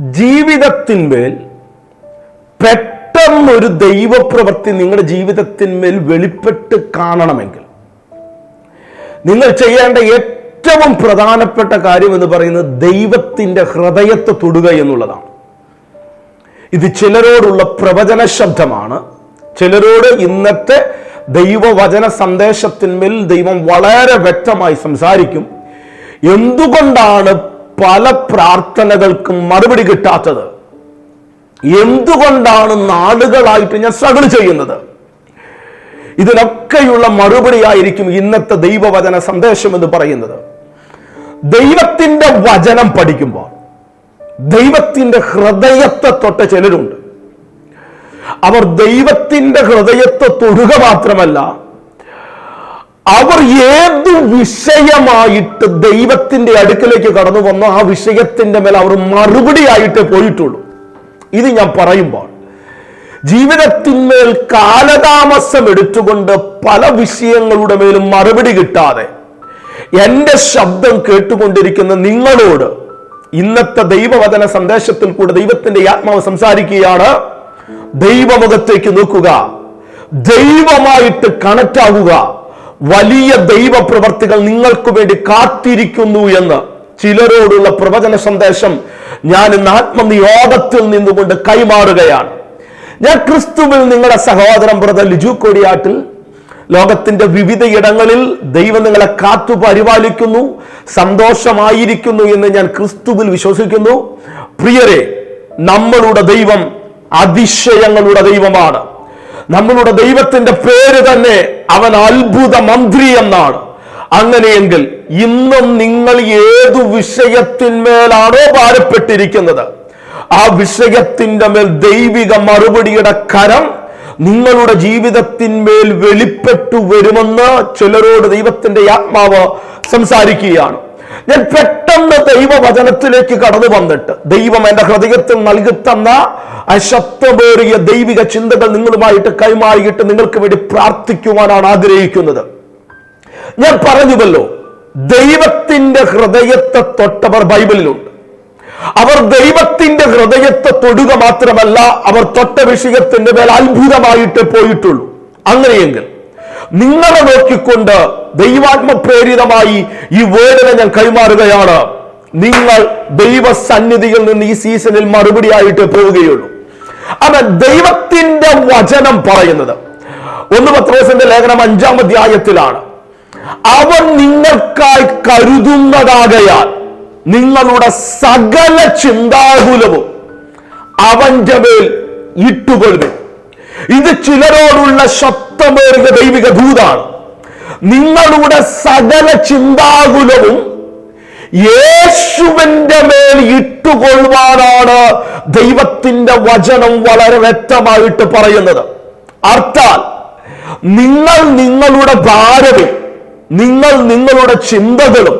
ജീവിതത്തിന്മേൽ പെട്ടെന്നൊരു ദൈവപ്രവൃത്തി നിങ്ങളുടെ ജീവിതത്തിന്മേൽ വെളിപ്പെട്ട് കാണണമെങ്കിൽ നിങ്ങൾ ചെയ്യേണ്ട ഏറ്റവും പ്രധാനപ്പെട്ട കാര്യം എന്ന് പറയുന്നത് ദൈവത്തിന്റെ ഹൃദയത്തെ തൊടുക എന്നുള്ളതാണ്. ഇത് ചിലരോടുള്ള പ്രവചന ശബ്ദമാണ്. ചിലരോട് ഇന്നത്തെ ദൈവവചന സന്ദേശത്തിന്മേൽ ദൈവം വളരെ വ്യക്തമായി സംസാരിക്കും. എന്തുകൊണ്ടാണ് പല പ്രാർത്ഥനകൾക്കും മറുപടി കിട്ടാത്തത്. എന്തുകൊണ്ടാണ് നാടുകളായിട്ട് ഞാൻ സ്ട്രഗിൾ ചെയ്യുന്നത്? ഇതിനൊക്കെയുള്ള മറുപടിയായിരിക്കും ഇന്നത്തെ ദൈവവചന സന്ദേശം എന്ന് പറയുന്നത്. ദൈവത്തിന്റെ വചനം പഠിക്കുമ്പോൾ ദൈവത്തിന്റെ ഹൃദയത്തെ തൊട്ട ചിലരുണ്ട്. അവർ ദൈവത്തിന്റെ ഹൃദയത്തെ തൊടുക മാത്രമല്ല അവർ ഏത് വിഷയമായിട്ട് ദൈവത്തിന്റെ അടുക്കലേക്ക് കടന്നു വന്നോ ആ വിഷയത്തിന്റെ മേൽ അവർ മറുപടി ആയിട്ട് പോയിട്ടുള്ളൂ. ഇത് ഞാൻ പറയുമ്പോൾ ജീവിതത്തിന്മേൽ കാലതാമസം എടുത്തുകൊണ്ട് പല വിഷയങ്ങളുടെ മേലും മറുപടി കിട്ടാതെ എന്റെ ശബ്ദം കേട്ടുകൊണ്ടിരിക്കുന്ന നിങ്ങളോട് ഇന്നത്തെ ദൈവവചന സന്ദേശത്തിൽ കൂടെ ദൈവത്തിന്റെ ആത്മാവ് സംസാരിക്കുകയാണ്. ദൈവമുഖത്തേക്ക് നോക്കുക. ദൈവമായിട്ട് കണക്റ്റ് ആകുക വലിയ ദൈവ പ്രവർത്തികൾ നിങ്ങൾക്ക് വേണ്ടി കാത്തിരിക്കുന്നു എന്ന് ചിലരോടുള്ള പ്രവചന സന്ദേശം ഞാൻ ഇന്ന് ആത്മനിയോഗത്തിൽ നിന്നുകൊണ്ട് കൈമാറുകയാണ്. ഞാൻ ക്രിസ്തുവിൽ നിങ്ങളുടെ സഹോദരൻ ബ്രദർ ലിജു കൊടിയാട്ടിൽ ലോകത്തിന്റെ വിവിധ ഇടങ്ങളിൽ ദൈവം നിങ്ങളെ കാത്തു പരിപാലിക്കുന്നു സന്തോഷമായിരിക്കുന്നു എന്ന് ഞാൻ ക്രിസ്തുവിൽ വിശ്വസിക്കുന്നു. പ്രിയരെ നമ്മളുടെ ദൈവം അതിശയങ്ങളുടെ ദൈവമാണ്. നമ്മളുടെ ദൈവത്തിന്റെ പേര് തന്നെ അവൻ അത്ഭുത മന്ത്രി എന്നാണ്. അങ്ങനെയെങ്കിൽ ഇന്നും നിങ്ങൾ ഏതു വിഷയത്തിന്മേലാണോ ഭാരപ്പെട്ടിരിക്കുന്നത്? ആ വിഷയത്തിന്റെ മേൽ ദൈവിക മറുപടിയുടെ കരം നിങ്ങളുടെ ജീവിതത്തിന്മേൽ വെളിപ്പെട്ടു വരുമെന്ന് ചിലരോട് ദൈവത്തിന്റെ ആത്മാവ് സംസാരിക്കുകയാണ്. ഞാൻ പെട്ടെന്ന് ദൈവവചനത്തിലേക്ക് കടന്നു വന്നിട്ട് ദൈവം എന്റെ ഹൃദയത്തിൽ നൽകി തന്ന അശത്വമേറിയ ദൈവിക ചിന്തകൾ നിങ്ങളുമായിട്ട് കൈമാറിയിട്ട് നിങ്ങൾക്ക് വേണ്ടി പ്രാർത്ഥിക്കുവാനാണ് ആഗ്രഹിക്കുന്നത്. ഞാൻ പറഞ്ഞുവല്ലോ ദൈവത്തിന്റെ ഹൃദയത്തെ തൊട്ടവർ ബൈബിളിലുണ്ട്. അവർ ദൈവത്തിന്റെ ഹൃദയത്തെ തൊടുക മാത്രമല്ല അവർ തൊട്ട വിഷയത്തിന്റെ മേൽ അത്ഭുതമായിട്ട് പോയിട്ടുള്ളൂ. അങ്ങനെയെങ്കിൽ നിങ്ങളെ നോക്കിക്കൊണ്ട് ദൈവാത്മപ്രേരിതമായി ഈ വേർഡിനെ ഞാൻ കൈമാറുകയാണ്. നിങ്ങൾ ദൈവസന്നിധിയിൽ നിന്ന് ഈ സീസണിൽ മറുപടി ആയിട്ട് പോവുകയുള്ളൂ. അവൻ ദൈവത്തിന്റെ വചനം പറയുന്നത്. ഒന്ന് പത്രോസിന്റെ ലേഖനം അഞ്ചാം അധ്യായത്തിലാണ്. അവൻ നിങ്ങൾക്കായി കരുതുന്നതാകയാൽ നിങ്ങളുടെ സകല ചിന്താകുലവും അവന്റെ മേൽ ഇട്ടുകൊള്ളുവിൻ. ഇത് ചിലരോടുള്ള ശക്തമേറിയ ദൈവിക ദൂതാണ് നിങ്ങളുടെ സകല ചിന്താകുലവും യേശുവിന്റെ മേൽ ഇട്ടുകൊള്ളുവാനാണ് ദൈവത്തിന്റെ വചനം വളരെ വ്യക്തമായിട്ട് പറയുന്നത്. അർത്ഥാൽ നിങ്ങൾ നിങ്ങളുടെ ഭാരവും നിങ്ങൾ നിങ്ങളുടെ ചിന്തകളും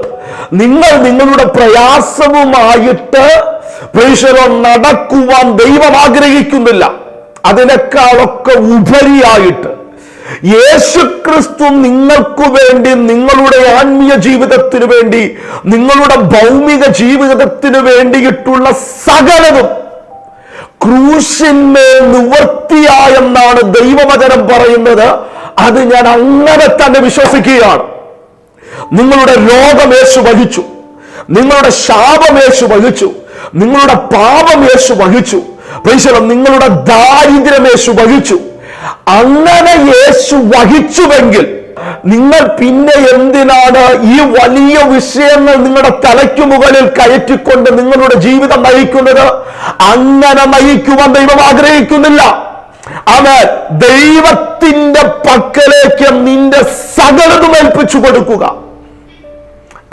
നിങ്ങൾ നിങ്ങളുടെ പ്രയാസവുമായിട്ട് പ്രേക്ഷകർ നടക്കുവാൻ ദൈവം ആഗ്രഹിക്കുന്നില്ല. അതിനേക്കാളൊക്കെ ഉപരിയായിട്ട് യേശുക്രിസ്തു നിങ്ങൾക്കു വേണ്ടി നിങ്ങളുടെ ആത്മീയ ജീവിതത്തിന് വേണ്ടി നിങ്ങളുടെ ഭൗമിക ജീവിതത്തിന് വേണ്ടിയിട്ടുള്ള സകലതും ക്രൂശിന്മേൽ നിവർത്തിയായെന്നാണ് ദൈവവചനം പറയുന്നത്. അത് ഞാൻ അങ്ങനെ തന്നെ വിശ്വസിക്കുകയാണ്. നിങ്ങളുടെ രോഗം യേശു വഹിച്ചു. നിങ്ങളുടെ ശാപം യേശു വഹിച്ചു. നിങ്ങളുടെ പാപം യേശു വഹിച്ചു. നിങ്ങളുടെ ദാരിദ്ര്യം യേശു വഹിച്ചു. അങ്ങനെ യേശു വഹിച്ചുവെങ്കിൽ നിങ്ങൾ പിന്നെ എന്തിനാണ് ഈ വലിയ വിഷയങ്ങൾ നിങ്ങളുടെ തലയ്ക്കു മുകളിൽ കയറ്റിക്കൊണ്ട് നിങ്ങളുടെ ജീവിതം നയിക്കുന്നത്? അങ്ങനെ നയിക്കുവാൻ ദൈവം ആഗ്രഹിക്കുന്നില്ല. അവൻ ദൈവത്തിന്റെ പക്കലേക്ക് നിന്റെ സകലതും ഏൽപ്പിച്ചു കൊടുക്കുക.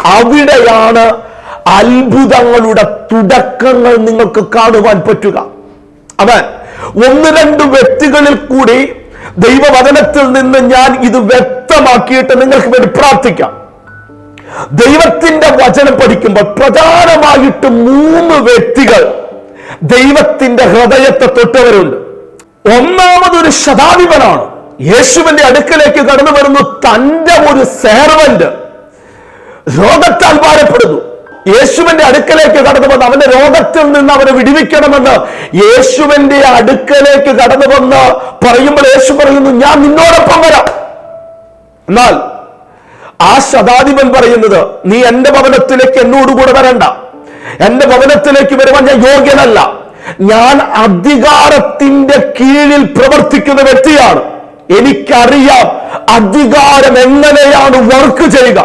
അവിടെയാണ് അത്ഭുതങ്ങളുടെ തുടക്കങ്ങൾ നിങ്ങൾക്ക് കാണുവാൻ പറ്റുക. അവൻ ഒന്ന് രണ്ട് വ്യക്തികളിൽ കൂടി ദൈവവചനത്തിൽ നിന്ന് ഞാൻ ഇത് വ്യക്തമാക്കിയിട്ട് നിങ്ങൾക്ക് വേണ്ടി പ്രാർത്ഥിക്കാം. ദൈവത്തിന്റെ വചനം പഠിക്കുമ്പോൾ പ്രധാനമായിട്ട് മൂന്ന് വ്യക്തികൾ ദൈവത്തിന്റെ ഹൃദയത്തെ തൊട്ടവരുണ്ട്. ഒന്നാമതൊരു ശതാധിപനാണ്. യേശുവിന്റെ അടുക്കലേക്ക് കടന്നു വരുന്നു തന്റെ ഒരു സേർവന്റ് രോഗത്താൽ ഭാരപ്പെടുന്നു. യേശുവിന്റെ അടുക്കലേക്ക് കടന്നു വന്ന് അവന്റെ രോഗത്തിൽ നിന്ന് അവനെ വിടിവിക്കണമെന്ന് യേശുവിന്റെ അടുക്കലേക്ക് കടന്നു വന്ന് പറയുമ്പോൾ യേശു പറയുന്നു ഞാൻ നിന്നോടൊപ്പം വരാം. എന്നാൽ ആ ശതാധിപൻ പറയുന്നത് നീ എന്റെ ഭവനത്തിലേക്ക് എന്നോടുകൂടെ വരണ്ട. എന്റെ ഭവനത്തിലേക്ക് വരുവാൻ ഞാൻ യോഗ്യനല്ല. ഞാൻ അധികാരത്തിന്റെ കീഴിൽ പ്രവർത്തിക്കുന്ന വ്യക്തിയാണ്. എനിക്കറിയാം അധികാരം എങ്ങനെയാണ് വർക്ക് ചെയ്യുക.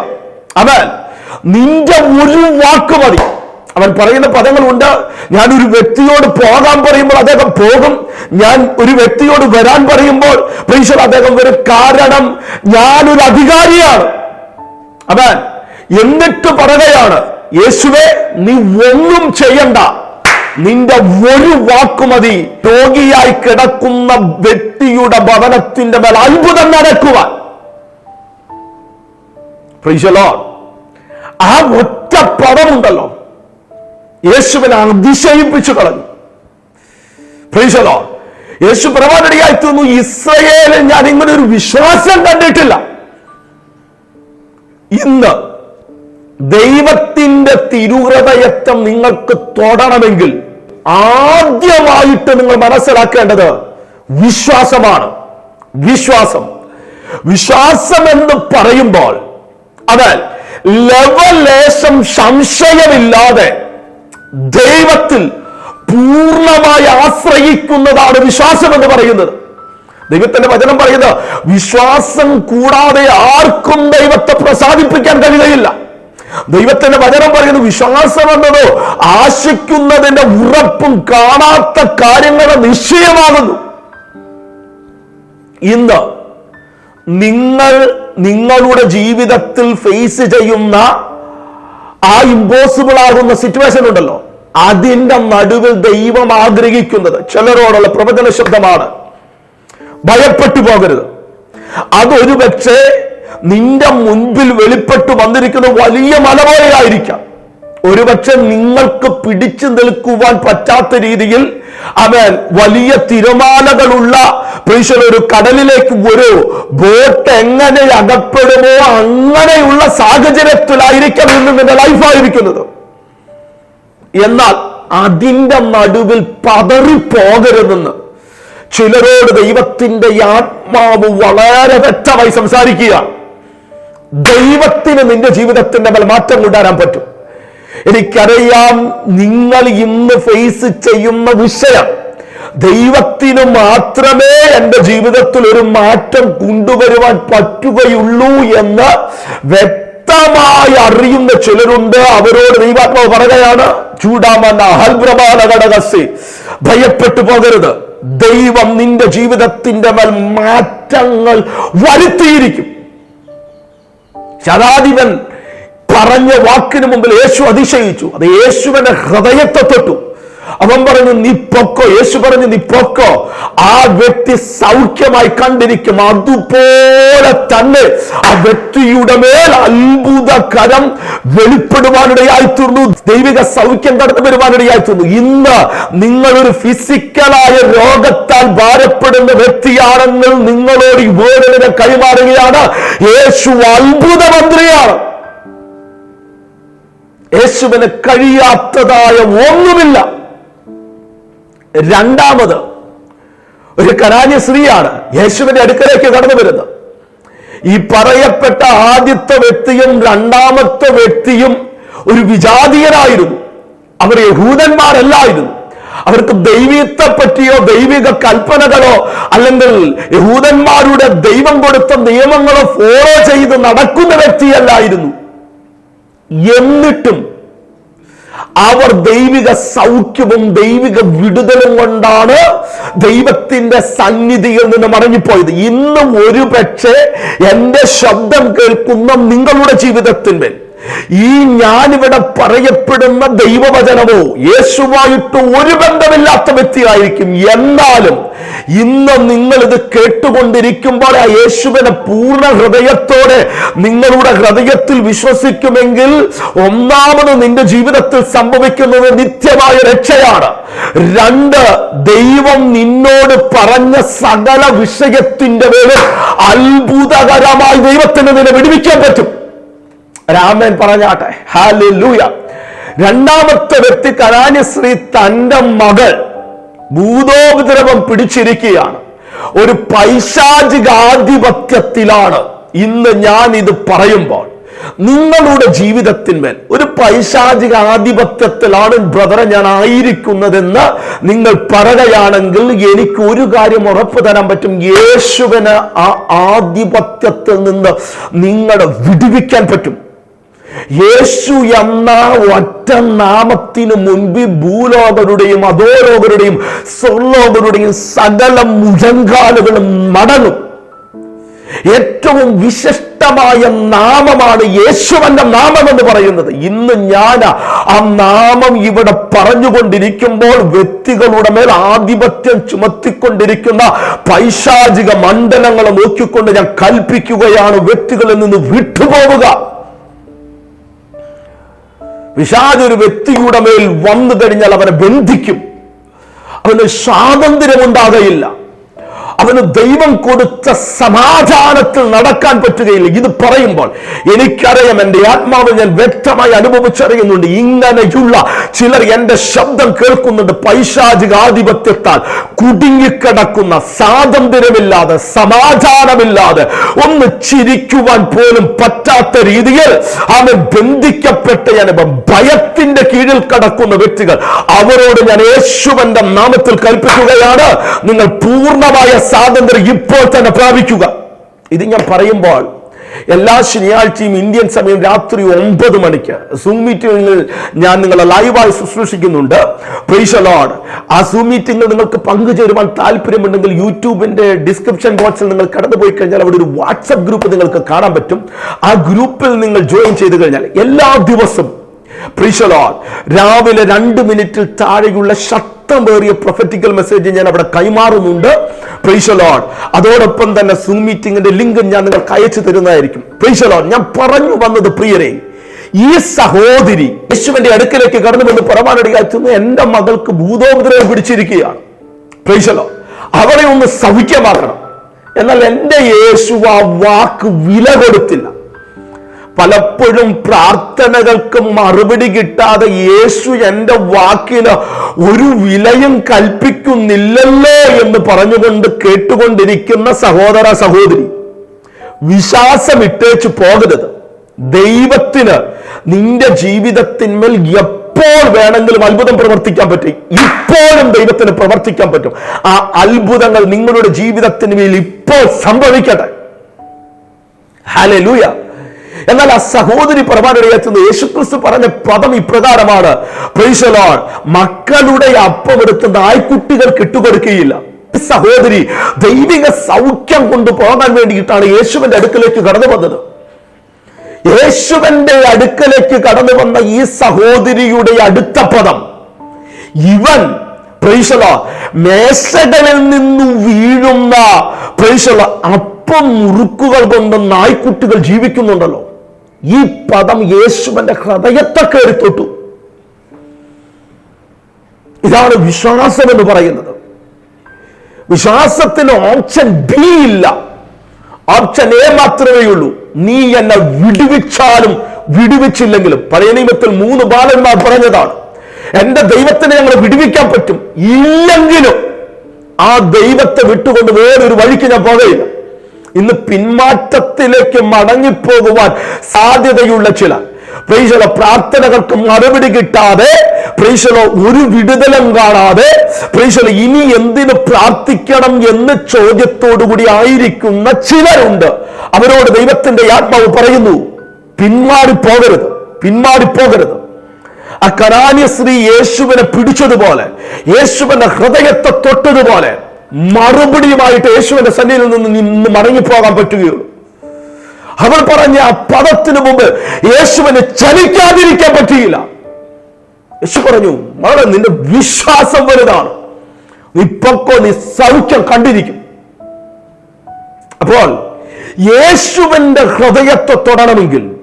അവൻ നിന്റെ ഒരു വാക്ക് മതി. അവൻ പറയുന്ന പദങ്ങളുണ്ട്. ഞാൻ ഒരു വ്യക്തിയോട് പോകാൻ പറയുമ്പോൾ അദ്ദേഹം പോകും. ഞാൻ ഒരു വ്യക്തിയോട് വരാൻ പറയുമ്പോൾ പ്രീശ്വർ അദ്ദേഹം വരും. കാരണം ഞാനൊരു അധികാരിയാണ്. അവൻ എന്നിട്ട് പറയുകയാണ് യേശുവെ നീ ഒന്നും ചെയ്യണ്ട. നിന്റെ ഒരു വാക്കുമതി രോഗിയായി കിടക്കുന്ന വ്യക്തിയുടെ ഭവനത്തിന്റെ മേൽ അത്ഭുതം നടക്കുവാൻ. Lord. ആ ഒറ്റ പദമുണ്ടല്ലോ. യേശുവിനെ അതിശയിപ്പിച്ചു കളഞ്ഞു. Lord. യേശു പ്രവാചകയായി തീർന്നു. ഇസ്രയേലിൽ ഞാൻ ഇങ്ങനെ ഒരു വിശ്വാസം കണ്ടിട്ടില്ല. ഇന്ന് ദൈവത്തിന്റെ തിരുഹൃദയത്വം നിങ്ങൾക്ക് തൊടണമെങ്കിൽ ആദ്യമായിട്ട് നിങ്ങൾ മനസ്സിലാക്കേണ്ടത് വിശ്വാസമാണ്. വിശ്വാസം. വിശ്വാസം എന്ന് പറയുമ്പോൾ അത് ലവലേശം സംശയമില്ലാതെ ദൈവത്തിൽ പൂർണമായി ആശ്രയിക്കുന്നതാണ് വിശ്വാസം എന്ന് പറയുന്നത്. ദൈവത്തിന്റെ വചനം പറയുന്നത് വിശ്വാസം കൂടാതെ ആർക്കും ദൈവത്തെ പ്രസാദിപ്പിക്കാൻ കഴിയുകയില്ല. ദൈവത്തിന്റെ വചനം പറയുന്നു വിശ്വാസം എന്നതോ ആശിക്കുന്നതിന്റെ ഉറപ്പും കാണാത്ത കാര്യങ്ങളുടെ നിശ്ചയമാകുന്നു. ഇന്ന് നിങ്ങൾ നിങ്ങളുടെ ജീവിതത്തിൽ ഫേസ് ചെയ്യുന്ന ആ ഇമ്പോസിബിൾ ആകുന്ന സിറ്റുവേഷൻ ഉണ്ടല്ലോ. അതിന്റെ നടുവിൽ ദൈവം ആഗ്രഹിക്കുന്നത് ചിലരോടുള്ള പ്രവചന ശബ്ദമാണ്. ഭയപ്പെട്ടു പോകരുത്. അതൊരു പക്ഷേ നിന്റെ മുൻപിൽ വെളിപ്പെട്ടു വന്നിരിക്കുന്ന വലിയ മല പോലെയായിരിക്കാം ഒരുപക്ഷെ നിങ്ങൾക്ക് പിടിച്ചു നിൽക്കുവാൻ പറ്റാത്ത രീതിയിൽ അവൻ വലിയ തിരമാലകളുള്ള പ്രീശ്വർ ഒരു കടലിലേക്ക് ഒരു ബോട്ട് എങ്ങനെ അകപ്പെടുമോ അങ്ങനെയുള്ള സാഹചര്യത്തിലായിരിക്കാം ഇന്ന് നിന്റെ ലൈഫായിരിക്കുന്നത് എന്നാൽ അതിന്റെ നടുവിൽ പതറി പതറിപ്പോകരുതെന്ന് ചിലരോട് ദൈവത്തിന്റെ ആത്മാവ് വളരെ വ്യക്തമായി സംസാരിക്കുക. ദൈവത്തിന് നിന്റെ ജീവിതത്തിന്റെ മേൽ മാറ്റം കൊണ്ടുവരാൻ പറ്റും. എനിക്കറിയാം നിങ്ങൾ ഇന്ന് ഫേസ് ചെയ്യുന്ന വിഷയം. ദൈവത്തിന് മാത്രമേ എന്റെ ജീവിതത്തിൽ ഒരു മാറ്റം കൊണ്ടുവരുവാൻ പറ്റുകയുള്ളൂ എന്ന് വ്യക്തമായി അറിയുന്ന ചിലരുണ്ട്. അവരോട് ദൈവാത്മാവ് പറയുകയാണ് ചൂടാമെന്ന അഹൽപ്രമാണ ഘടകസി ഭയപ്പെട്ടു പോകരുത്. ദൈവം നിന്റെ ജീവിതത്തിന്റെ മേൽ മാറ്റങ്ങൾ വരുത്തിയിരിക്കും. ശതാധിപൻ പറഞ്ഞ വാക്കിന് മുമ്പിൽ യേശു അതിശയിച്ചു. അത് യേശുവിന്റെ ഹൃദയത്തെ തൊട്ടു. അവൻ പറഞ്ഞു നീ പൊക്കോ? യേശു പറഞ്ഞു നീ പൊക്കോ? ആ വ്യക്തി സൗഖ്യമായി കണ്ടിരിക്കും. അതുപോലെ തന്നെ ആ വ്യക്തിയുടെ മേൽ അത്ഭുതകരം വെളിപ്പെടുവാനിടയായി തീർന്നു ദൈവിക സൗഖ്യം കടന്നു വരുവാനിടയായി തീർന്നു ഇന്ന് നിങ്ങൾ ഒരു ഫിസിക്കലായ രോഗത്താൽ ഭാരപ്പെടുന്ന വ്യക്തിയാണെങ്കിൽ നിങ്ങളോട് ഈ വേർഡിനെ കൈമാറുകയാണ്. യേശു അത്ഭുത മന്ത്രിയാണ് യേശുവിന് കഴിയാത്തതായ ഒന്നുമില്ല. രണ്ടാമത് ഒരു കനാന്യ സ്ത്രീയാണ് യേശുവിന്റെ അടുക്കലേക്ക് കടന്നു വരുന്നത്. ഈ പറയപ്പെട്ട ആദ്യത്തെ വ്യക്തിയും രണ്ടാമത്തെ വ്യക്തിയും ഒരു വിജാതീയരായിരുന്നു അവർ യഹൂദന്മാരല്ലായിരുന്നു. അവർക്ക് ദൈവീത്തെ പറ്റിയോ ദൈവിക കൽപ്പനകളോ അല്ലെങ്കിൽ യഹൂദന്മാരുടെ ദൈവം കൊടുത്ത നിയമങ്ങളോ ഫോളോ ചെയ്ത് നടക്കുന്ന വ്യക്തിയല്ലായിരുന്നു. എന്നിട്ടും അവർ ദൈവിക സൗഖ്യവും ദൈവിക വിടുതലും കൊണ്ടാണ് ദൈവത്തിന്റെ സന്നിധിയിൽ നിന്ന് മടങ്ങിപ്പോയത്. ഇന്നും ഒരു പക്ഷേ എന്റെ ശബ്ദം കേൾക്കുന്ന നിങ്ങളുടെ ജീവിതത്തിന്മേൽ. ഈ ഞാനിവിടെ പറയപ്പെടുന്ന ദൈവവചനമോ യേശുവായിട്ട് ഒരു ബന്ധമില്ലാത്ത വ്യക്തിയായിരിക്കും. എന്നാലും ഇന്ന് നിങ്ങൾ ഇത് കേട്ടുകൊണ്ടിരിക്കുമ്പോൾ ആ യേശുവിനെ പൂർണ ഹൃദയത്തോടെ നിങ്ങളുടെ ഹൃദയത്തിൽ വിശ്വസിക്കുമെങ്കിൽ ഒന്നാമത് നിന്റെ ജീവിതത്തിൽ സംഭവിക്കുന്നത് നിത്യമായ രക്ഷയാണ്. രണ്ട് ദൈവം നിന്നോട് പറഞ്ഞ സകല വിഷയത്തിന്റെ പേര് അത്ഭുതകരമായി ദൈവത്തിന് നിന്നെ വിടുവിക്കാൻ പറ്റും. രാമൻ പറഞ്ഞാട്ടെ ഹാലൂയ രണ്ടാമത്തെ വ്യക്തി കനാന്യശ്രീ തന്റെ മകൾ ഭൂതോപദ്രവം പിടിച്ചിരിക്കുകയാണ്. ഒരു പൈശാചികാധിപത്യത്തിലാണ് ഇന്ന് ഞാൻ ഇത് പറയുമ്പോൾ. നിങ്ങളുടെ ജീവിതത്തിന്മേൽ ഒരു പൈശാചിക ആധിപത്യത്തിലാണ് ബ്രദറെ ഞാൻ ആയിരിക്കുന്നതെന്ന് നിങ്ങൾ പറയുകയാണെങ്കിൽ എനിക്ക് ഒരു കാര്യം ഉറപ്പ് തരാൻ പറ്റും. യേശുവിന് ആ ആധിപത്യത്തിൽ നിന്ന് നിങ്ങളെ വിടുവിക്കാൻ പറ്റും. യേശു എന്ന ഒറ്റ നാമത്തിനു മുൻപിൽ ഭൂലോകരുടെയും അധോലോകരുടെയും സ്വർലോകരുടെയും സകല മുഴങ്കാലുകളും മടങ്ങും. ഏറ്റവും വിശിഷ്ടമായ നാമമാണ് യേശുവന്റെ നാമം എന്ന് പറയുന്നത്. ഇന്ന് ഞാൻ ആ നാമം ഇവിടെ പറഞ്ഞുകൊണ്ടിരിക്കുമ്പോൾ വ്യക്തികളുടെ മേൽ ആധിപത്യം ചുമത്തിക്കൊണ്ടിരിക്കുന്ന പൈശാചിക മണ്ഡലങ്ങളെ നോക്കിക്കൊണ്ട് ഞാൻ കൽപ്പിക്കുകയാണ്. വ്യക്തികളിൽ നിന്ന് വിട്ടുപോവുക. വിഷാദ ഒരു വ്യക്തിയുടെ മേൽ വന്നു കഴിഞ്ഞാൽ അവനെ ബന്ധിക്കും. അവന് സ്വാതന്ത്ര്യമുണ്ടാകയില്ല. അവന് ദൈവം കൊടുത്ത സമാധാനത്തിൽ നടക്കാൻ പറ്റുകയില്ല. ഇത് പറയുമ്പോൾ എനിക്കറിയാം എന്റെ ആത്മാവ് ഞാൻ വ്യക്തമായി അനുഭവിച്ചറിയുന്നുണ്ട്. ഇങ്ങനെയുള്ള ചിലർ എന്റെ ശബ്ദം കേൾക്കുന്നുണ്ട്. പൈശാചിക ആധിപത്യത്താൽ കുടുങ്ങിക്കിടക്കുന്ന സ്വാതന്ത്ര്യമില്ലാതെ സമാധാനമില്ലാതെ ഒന്ന് ചിരിക്കുവാൻ പോലും പറ്റാത്ത രീതിയിൽ അവൻ ബന്ധിക്കപ്പെട്ട അനുഭവം. ഭയത്തിന്റെ കീഴിൽ കടക്കുന്ന വ്യക്തികൾ അവരോട് ഞാൻ യേശുവന്റെ നാമത്തിൽ കൽപ്പിക്കുകയാണ്. നിങ്ങൾ പൂർണമായ സ്വാതന്ത്ര്യം ഇപ്പോൾ തന്നെ പ്രാപിക്കുക. ഇത് ഞാൻ പറയുമ്പോൾ എല്ലാ ശനിയാഴ്ചയും ഇന്ത്യൻ സമയം രാത്രി ഒമ്പത് മണിക്ക്. സൂം മീറ്റിംഗിൽ ഞാൻ നിങ്ങളെ ലൈവായി ശുശ്രൂഷിക്കുന്നുണ്ട്. പ്രീഷലോഡ് ആ സൂം മീറ്റിംഗിൽ നിങ്ങൾക്ക് പങ്കുചേരുവാൻ താല്പര്യമുണ്ടെങ്കിൽ യൂട്യൂബിന്റെ ഡിസ്ക്രിപ്ഷൻ ബോക്സിൽ നിങ്ങൾ കടന്നുപോയി കഴിഞ്ഞാൽ അവിടെ ഒരു വാട്സപ്പ് ഗ്രൂപ്പ് നിങ്ങൾക്ക് കാണാൻ പറ്റും. ആ ഗ്രൂപ്പിൽ നിങ്ങൾ ജോയിൻ ചെയ്ത് കഴിഞ്ഞാൽ എല്ലാ ദിവസവും പ്രീഷലോഡ് രാവിലെ രണ്ട് മിനിറ്റിൽ താഴെയുള്ള ശക്തമേറിയ പ്രൊഫറ്റിക്കൽ മെസ്സേജ് ഞാൻ അവിടെ കൈമാറുന്നുണ്ട്. പ്രീഷലോഡ് അതോടൊപ്പം തന്നെ സൂം മീറ്റിംഗിന്റെ ലിങ്ക് ഞാൻ നിങ്ങൾക്ക് അയച്ചു തരുന്നതായിരിക്കും. പ്രീഷലോഡ് ഞാൻ പറഞ്ഞു വന്നത് പ്രിയരെ ഈ സഹോദരി യേശുവിന്റെ അടുക്കലേക്ക് കടന്നു വന്ന് പുറമാനടിയാറ്റുന്ന എന്റെ മകൾക്ക് ഭൂതോപദ്രവം പിടിച്ചിരിക്കുകയാണ്. പ്രീശലോ അവളെ ഒന്ന് സൗഖ്യമാക്കണം. എന്നാൽ എന്റെ യേശു ആ വാക്ക് വില കൊടുത്തില്ല. പലപ്പോഴും പ്രാർത്ഥനകൾക്ക് മറുപടി കിട്ടാതെ യേശു എന്റെ വാക്കിന് ഒരു വിലയും കൽപ്പിക്കുന്നില്ലല്ലോ എന്ന് പറഞ്ഞുകൊണ്ട് കേട്ടുകൊണ്ടിരിക്കുന്ന സഹോദര സഹോദരി വിശ്വാസം ഇട്ടേച്ചു പോകരുത്. ദൈവത്തിന് നിന്റെ ജീവിതത്തിന്മേൽ എപ്പോൾ വേണമെങ്കിലും അത്ഭുതം പ്രവർത്തിക്കാൻ പറ്റും. ഇപ്പോഴും ദൈവത്തിന് പ്രവർത്തിക്കാൻ പറ്റും. ആ അത്ഭുതങ്ങൾ നിങ്ങളുടെ ജീവിതത്തിന് മേൽ ഇപ്പോൾ സംഭവിക്കട്ടെ. ഹാലൂയ എന്നാൽ ആ സഹോദരി പ്രമാണിടയെത്തുന്ന യേശുക്രിസ്തു പറഞ്ഞ പദം ഇപ്രകാരമാണ്. മക്കളുടെ അപ്പം എടുത്ത് നായ്ക്കുട്ടികൾ കിട്ടുകൊടുക്കുകയില്ല. സഹോദരി ദൈവിക സൗഖ്യം കൊണ്ട് പോകാൻ വേണ്ടിയിട്ടാണ് യേശുവിന്റെ അടുക്കലേക്ക് കടന്നു വന്നത്. യേശുവിന്റെ അടുക്കലേക്ക് കടന്നു വന്ന ഈ സഹോദരിയുടെ അടുത്ത പദം. ഇവൻ മേശകളിൽ നിന്നു വീഴുന്ന പ്രൈശല അപ്പം മുറുക്കുകൾ കൊണ്ട് നായ്ക്കുട്ടികൾ ജീവിക്കുന്നുണ്ടല്ലോ. ഈ പദം യേശുവിന്റെ ഹൃദയത്തെ കയറി തൊട്ടു. ഇതാണ് വിശ്വാസം എന്ന് പറയുന്നത്. വിശ്വാസത്തിന് ഓപ്ഷൻ ബി ഇല്ല. ഓപ്ഷൻ എ മാത്രമേ ഉള്ളൂ. നീ എന്നെ വിടുവിച്ചാലും വിടുവിച്ചില്ലെങ്കിലും. പഴയ നിയമത്തിൽ മൂന്ന് ബാലന്മാർ പറഞ്ഞതാണ് എന്റെ ദൈവത്തിനെ ഞങ്ങൾ വിടുവിക്കാൻ പറ്റും. ഇല്ലെങ്കിലും ആ ദൈവത്തെ വിട്ടുകൊണ്ട് വേറൊരു വഴിക്ക് ഞാൻ പോകയില്ല. ഇന്ന് പിന്മാറ്റത്തിലേക്ക് മടങ്ങിപ്പോകുവാൻ സാധ്യതയുള്ള ചില. പ്രീശല പ്രാർത്ഥനകൾക്ക് മറുപടി കിട്ടാതെ പ്രീശല ഒരു വിടുതലും കാണാതെ പ്രീശല ഇനി എന്തിനു പ്രാർത്ഥിക്കണം എന്ന് ചോദ്യത്തോടുകൂടി ആയിരിക്കുന്ന ചിലരുണ്ട്. അവരോട് ദൈവത്തിന്റെ ആത്മാവ് പറയുന്നു പിന്മാറിപ്പോകരുത് പിന്മാറിപ്പോകരുത്. ആ കനാന്യ സ്ത്രീ യേശുവിനെ പിടിച്ചതുപോലെ യേശുവിന്റെ ഹൃദയത്തെ തൊട്ടതുപോലെ മറുപടിയുമായിട്ട് യേശുവിന്റെ സന്നിധിയിൽ നിന്ന് നിന്ന് മടങ്ങിപ്പോകാൻ പറ്റുകയുള്ളൂ. അവൾ പറഞ്ഞ ആ പദത്തിന് മുമ്പ് യേശുവിനെ ചലിക്കാതിരിക്കാൻ പറ്റിയില്ല. യേശു പറഞ്ഞു മകളെ നിന്റെ വിശ്വാസം വലുതാണ്. നീ നീ സൗഖ്യം കണ്ടിരിക്കും. അപ്പോൾ യേശുവിന്റെ ഹൃദയത്തെ തൊടണമെങ്കിൽ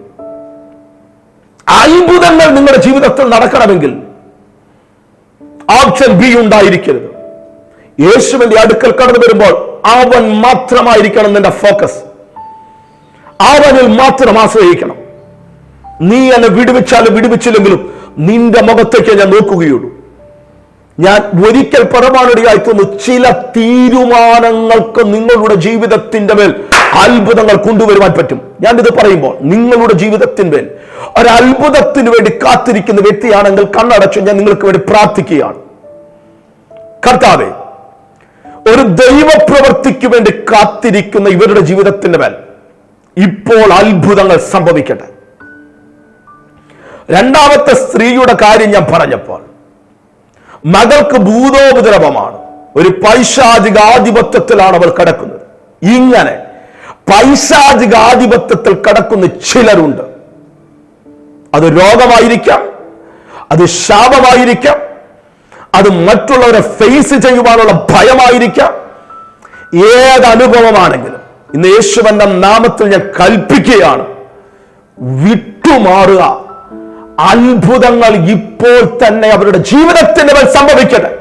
അത്ഭുതങ്ങൾ നിങ്ങളുടെ ജീവിതത്തിൽ നടക്കണമെങ്കിൽ ഓപ്ഷൻ ബി ഉണ്ടായിരിക്കരുത്. യേശുവിന്റെ അടുക്കൽ കടന്നു വരുമ്പോൾ അവൻ മാത്രമായിരിക്കണം നിന്റെ ഫോക്കസ് അവനിൽ മാത്രം ആശ്രയിക്കണം. നീ എന്നെ വിടുവിച്ചാലും വിടുവിച്ചില്ലെങ്കിലും നിന്റെ മുഖത്തേക്ക് ഞാൻ നോക്കുകയുള്ളൂ. ഞാൻ ഒരിക്കൽ പരമാനടിയായി തോന്നു ചില തീരുമാനങ്ങൾക്ക് നിങ്ങളുടെ ജീവിതത്തിന്റെ മേൽ അത്ഭുതങ്ങൾ കൊണ്ടുവരുവാൻ പറ്റും. ഞാൻ ഇത് പറയുമ്പോൾ നിങ്ങളുടെ ജീവിതത്തിന് മേൽ അത്ഭുതത്തിന് വേണ്ടി കാത്തിരിക്കുന്ന വ്യക്തിയാണെങ്കിൽ കണ്ണടച്ചു ഞാൻ നിങ്ങൾക്ക് വേണ്ടി പ്രാർത്ഥിക്കുകയാണ്. കർത്താവേ ഒരു ദൈവപ്രവൃത്തിക്ക് വേണ്ടി കാത്തിരിക്കുന്ന ഇവരുടെ ജീവിതത്തിന്റെ മേൽ ഇപ്പോൾ അത്ഭുതങ്ങൾ സംഭവിക്കട്ടെ. രണ്ടാമത്തെ സ്ത്രീയുടെ കാര്യം ഞാൻ പറഞ്ഞപ്പോൾ മകൾക്ക് ഭൂതോപദ്രവമാണ്. ഒരു പൈശാചികാധിപത്യത്തിലാണ് അവൾ കിടക്കുന്നത്. ഇങ്ങനെ പൈശാചികാധിപത്യത്തിൽ കിടക്കുന്ന ചിലരുണ്ട്. അത് രോഗമായിരിക്കാം അത് ശാപമായിരിക്കാം അത് മറ്റുള്ളവരെ ഫേസ് ചെയ്യുവാനുള്ള ഭയമായിരിക്കാം. ഏത് അനുഭവമാണെങ്കിലും ഇന്ന് യേശുവന്റെ നാമത്തിൽ ഞാൻ കൽപ്പിക്കുകയാണ്. വിട്ടുമാറുക. അത്ഭുതങ്ങൾ ഇപ്പോൾ തന്നെ അവരുടെ ജീവിതത്തിന്റെ മേൽ സംഭവിക്കട്ടെ.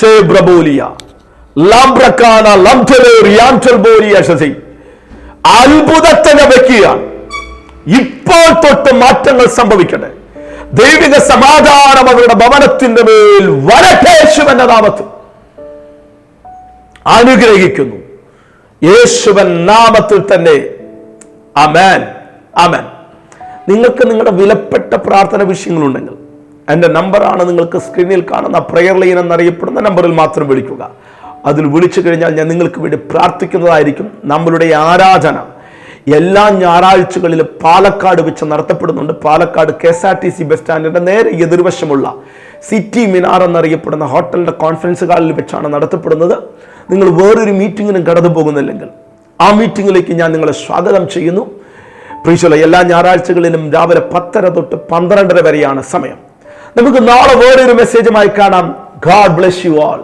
ഷേബ്രബോലിയ ലംബ്രക്കാന അത്ഭുതത്തിനെ വെക്കുകയാണ്. ഇപ്പോൾ തൊട്ട് മാറ്റങ്ങൾ സംഭവിക്കട്ടെ. ദൈവിക സമാധാനം അവരുടെ ഭവനത്തിന്റെ മേൽ വരട്ടെ യേശുവന്റെ നാമത്തിൽ. അനുഗ്രഹിക്കുന്നു. യേശുവൻ നാമത്തിൽ തന്നെ. അമേൻ അമേൻ നിങ്ങൾക്ക് നിങ്ങളുടെ വിലപ്പെട്ട പ്രാർത്ഥന വിഷയങ്ങളുണ്ടെങ്കിൽ എന്റെ നമ്പറാണ് നിങ്ങൾക്ക് സ്ക്രീനിൽ കാണുന്ന പ്രെയർ ലൈൻ എന്നറിയപ്പെടുന്ന നമ്പറിൽ മാത്രം വിളിക്കുക. അതിൽ വിളിച്ചു കഴിഞ്ഞാൽ ഞാൻ നിങ്ങൾക്ക് വേണ്ടി പ്രാർത്ഥിക്കുന്നതായിരിക്കും. നമ്മളുടെ ആരാധന. എല്ലാ ഞായറാഴ്ചകളിലും പാലക്കാട് വെച്ച് നടത്തപ്പെടുന്നുണ്ട്. Palakkad K S R T C bus സ്റ്റാൻഡിന്റെ നേരെ എതിർവശമുള്ള സിറ്റി മിനാർ എന്നറിയപ്പെടുന്ന ഹോട്ടലിന്റെ കോൺഫറൻസ് ഹാളിൽ വെച്ചാണ് നടത്തപ്പെടുന്നത്. നിങ്ങൾ വേറൊരു മീറ്റിങ്ങിനും കടന്നു പോകുന്നില്ലെങ്കിൽ ആ മീറ്റിങ്ങിലേക്ക് ഞാൻ നിങ്ങളെ സ്വാഗതം ചെയ്യുന്നു. പ്രീശോല എല്ലാ ഞായറാഴ്ചകളിലും രാവിലെ പത്തര തൊട്ട് പന്ത്രണ്ടര വരെയാണ് സമയം. നമുക്ക് നാളെ വേറൊരു മെസ്സേജുമായി കാണാം. God bless you all